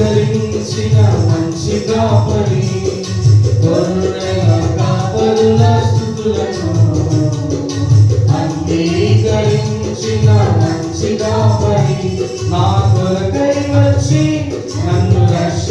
స్వీకరించిన మంచి కాపరి కాపరుల స్థుతులను అంగీకరించిన మంచి కాపరి నా కొరకై వచ్చి నన్ను రక్ష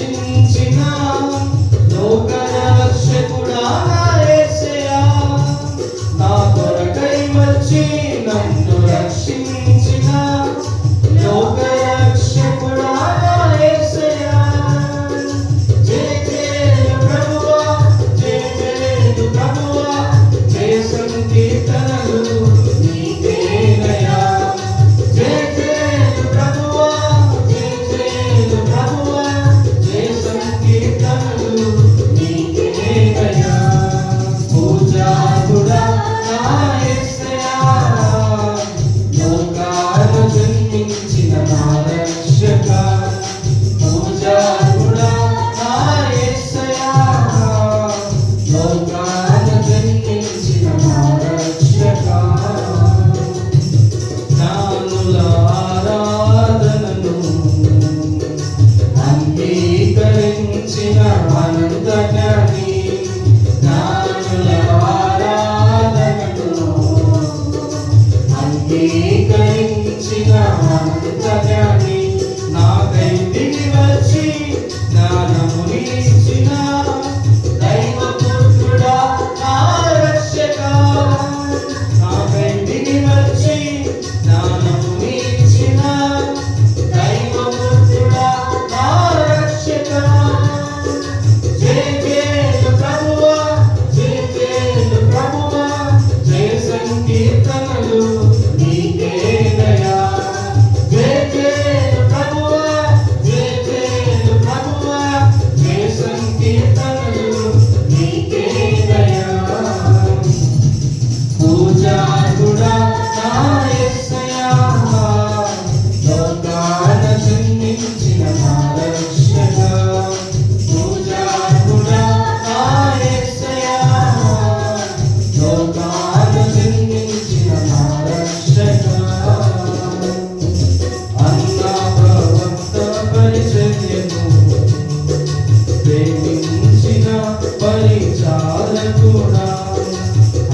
పరిచారకుడా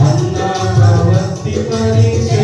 అన్నా భక్తి పరిచ